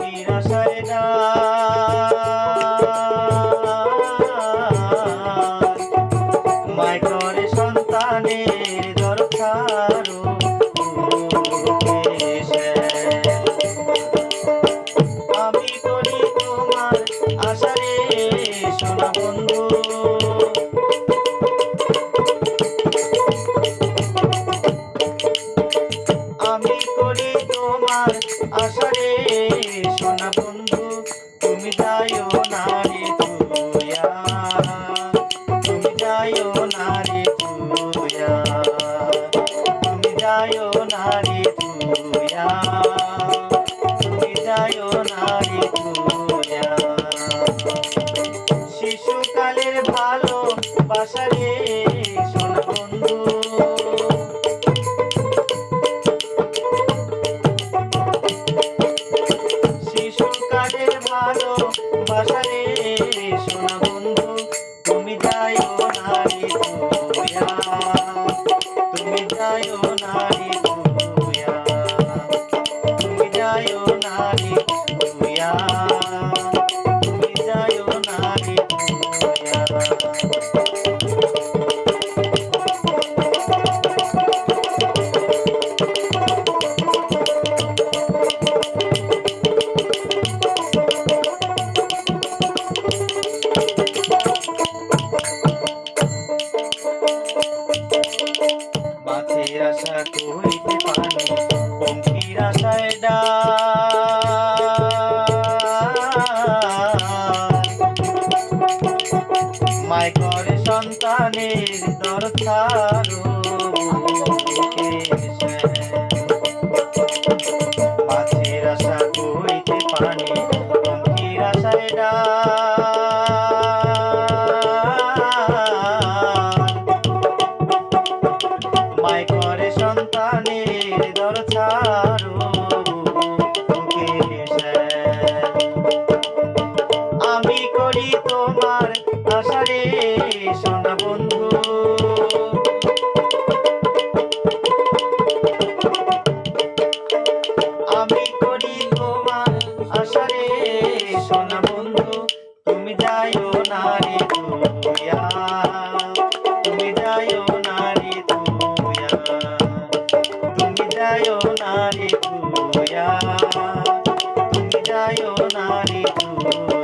নিরাশায় না। সরে সোনা বন্ধু, তুমি যাইও না রে তুয়া তুমি যাইও না রে তুয়া তুমি যাইও না রে তুয়া কইতে পারো পঙ্কির আশায় মায় করে সন্তানের দরকার। সন্তানের দর আমি করি তোমার আশারে সোনা বন্ধু। আমি Thank you.